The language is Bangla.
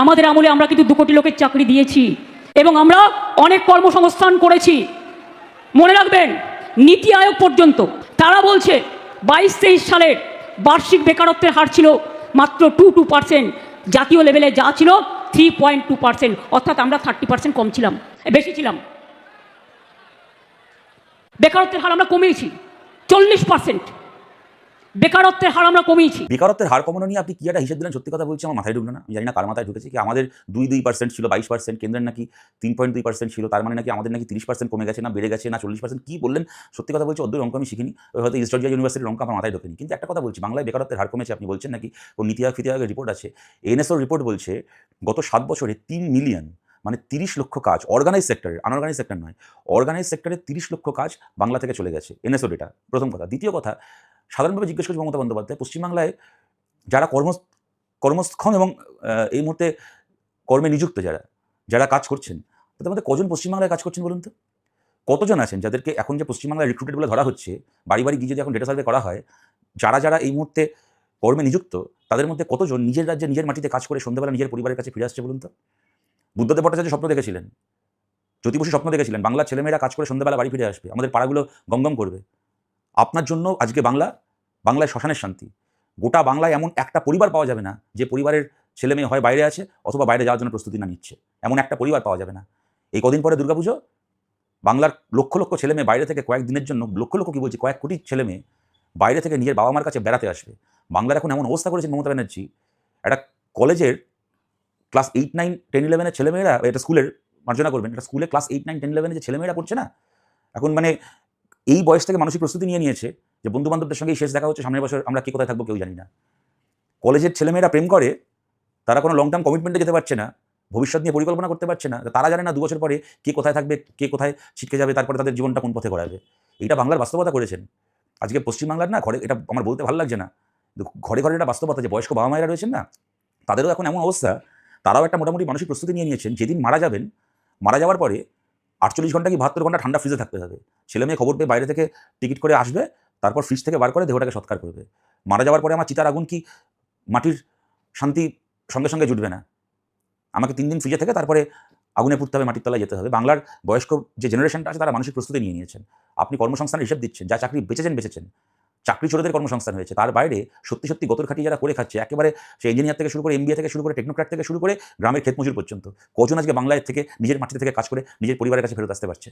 আমাদের আমলে আমরা কিন্তু দু কোটি লোকের চাকরি দিয়েছি এবং আমরা অনেক কর্মসংস্থান করেছি। মনে রাখবেন, নীতি আয়োগ পর্যন্ত তারা বলছে বাইশ তেইশ সালের বার্ষিক বেকারত্বের হার ছিল মাত্র টু টু পার্সেন্ট, জাতীয় লেভেলে যা ছিল থ্রি পয়েন্ট টু পার্সেন্ট, অর্থাৎ আমরা থার্টি পার্সেন্ট কম ছিলাম, বেশি ছিলাম। বেকারত্বের হার আমরা কমিয়েছি, চল্লিশ পার্সেন্ট। বেকারত্বের হার আমরা কমিয়েছি। বেকারত্বের হার কমানো নিয়ে আপনি কি একটা হিসেব দিলেন? সত্যি কথা বলছি, আমার মাথায় ঢুকলো না। জানি না কার মাথায় ঢুকেছে, কি আমাদের দুই দুই পার্সেন্ট ছিল, বাইশ পার্সেন্ট কেন্দ্রের নাকি তিন পয়েন্ট দুই পার্সেন্ট ছিল, তার মানে নাকি আমাদের নাকি তিরিশ পার্সেন্ট কমে গেছে না, বেড়ে গেছে না, চল্লিশ পার্সেন্ট কী বললেন? সত্যি কথা বলছি, অদ্ভুত অঙ্ক আমি শিখিনি। হয়তো ইস্ট জর্জিয়া ইউনিভার্সিটির অঙ্ক আমার মাথায় ঢোকেনি। কিন্তু একটা কথা বলছি, বাংলায় বেকারত্বের হার কমেছে, আপনি বলছেন নাকি? ও নীতি আয়োগ, ফিতি আয়োগের রিপোর্ট আছে। এনএসওর রিপোর্ট বলছে, গত সাত বছরে তিন মিলিয়ন মানে তিরিশ লক্ষ কাজ অর্গানাইজ সেক্টরের আনঅর্গানাইজ সেক্টর নয় অর্গানাইজ সেক্টরে তিরিশ লক্ষ কাজ বাংলা থেকে চলে গেছে, এনএসও ডেটা প্রথম কথা। দ্বিতীয় কথা সাধারণভাবে জিজ্ঞেস করছি মমতা বন্দ্যোপাধ্যায়, পশ্চিমবাংলায় যারা কর্ম কর্মক্ষম এবং এই মুহূর্তে কর্মে নিযুক্ত যারা যারা কাজ করছেন, তাদের মধ্যে কজন পশ্চিমবাংলায় কাজ করছেন বলুন তো? কতজন আছেন যাদেরকে এখন যে পশ্চিমবাংলায় রিক্রুটেড বলে ধরা হচ্ছে বাড়ি বাড়ি গিয়ে যদি এখন ডেটা সার্ভে করা হয়, যারা যারা এই মুহূর্তে কর্মে নিযুক্ত, তাদের মধ্যে কতজন নিজের রাজ্যে নিজের মাটিতে কাজ করে সন্ধ্যাবেলা নিজের পরিবারের কাছে ফিরে আসছে বলুন তো? বুদ্ধদেব ভট্টাচার্য স্বপ্ন দেখেছিলেন জ্যোতি বসু স্বপ্ন দেখেছিলেন, বাংলার ছেলেমেয়েরা কাজ করে সন্ধ্যাবেলা বাড়ি ফিরে আসবে, আমাদের পাড়াগুলো গমগম করবে। আপনার জন্য আজকে বাংলা, বাংলায় শ্মশানের শান্তি। গোটা বাংলায় এমন একটা পরিবার পাওয়া যাবে না, যে পরিবারের ছেলে মেয়ে হয় বাইরে আছে, অথবা বাইরে যাওয়ার জন্য প্রস্তুতি না নিচ্ছে। এমন একটা পরিবার পাওয়া যাবে না। এই কদিন পরে দুর্গাপুজো, বাংলার লক্ষ লক্ষ ছেলে মেয়ে বাইরে থেকে কয়েক দিনের জন্য, লক্ষ লক্ষ কী বলছি, কয়েক কোটি ছেলে মেয়ে বাইরে থেকে নিজের বাবা মার কাছে বেড়াতে আসবে। বাংলার এখন এমন অবস্থা করেছে মমতা ব্যানার্জি, একটা কলেজের ক্লাস এইট, নাইন, টেন, ইলেভেনের ছেলেমেয়েরা এটা স্কুলের, মার্জনা করবেন, এটা স্কুলে ক্লাস এইট, নাইন, টেন ইলেভেনে যে ছেলেমেয়েরা পড়ছে না, এখন মানে এই বয়স থেকে মানসিক প্রস্তুতি নিয়ে নিয়েছে যে বন্ধু বান্ধবদের সঙ্গেই শেষ দেখা হচ্ছে, সামনের বছর আমরা কে কোথায় থাকব কেউ জানি না। কলেজের ছেলেমেয়েরা প্রেম করে, তারা কোনো লং টার্ম কমিটমেন্টে যেতে পারছে না, ভবিষ্যৎ নিয়ে পরিকল্পনা করতে পারছে না, তারা জানে না দু বছর পরে কে কোথায় থাকবে, কে কোথায় ছিটকে যাবে, তারপরে তাদের জীবনটা কোন পথে করাবে এটা বাংলার বাস্তবতা করেছেন। আজকে পশ্চিমবাংলার না, ঘরে এটা আমার বলতে ভালো লাগছে না। ঘরে ঘরে একটা বাস্তবতা যে বয়স্ক বাবা মায়েরা রয়েছেন না, তাদেরও এখন এমন অবস্থা, তারাও একটা মোটামুটি মানসিক প্রস্তুতি নিয়ে নিয়েছেন, যেদিন মারা যাবেন, মারা যাওয়ার পরে আটচল্লিশ ঘণ্টা কি বাহাত্তর ঘণ্টা ঠান্ডা ফ্রিজে থাকতে হবে। ছেলে মেয়ে খবর পেয়ে বাইরে থেকে টিকিট করে আসবে, তারপর ফ্রিজ থেকে বার করে দেহটাকে সৎকার করবে। মারা যাওয়ার পরে আমার চিতার আগুন কি মাটির শান্তি সঙ্গে সঙ্গে জুটবে না? আমাকে তিন দিন ফ্রিজে থেকে তারপরে আগুনে পুড়তে হবে, মাটির তলায় যেতে হবে। বাংলার বয়স্ক যে জেনারেশনটা আছে, তারা মানসিক প্রস্তুতি নিয়ে নিয়েছেন। আপনি কর্মসংস্থানের হিসেব দিচ্ছেন, যা চাকরি বেঁচেছেন বেঁচেছেন। চাকরি ছোটদের কর্মসংস্থান হয়েছে। তার বাইরে সত্যি সত্যি গতর খাটি যারা করে খাচ্ছে, একেবারে সে ইঞ্জিনিয়ার থেকে শুরু করে এমবিএ থেকে শুরু করে টেকনোক্রাট থেকে শুরু করে গ্রামের ক্ষেত মজুর পর্যন্ত। কজন আজকে বাংলায় থেকে নিজের মাটিতে থেকে কাজ করে নিজের পরিবারের কাছে ফেরত আসতে পারছে?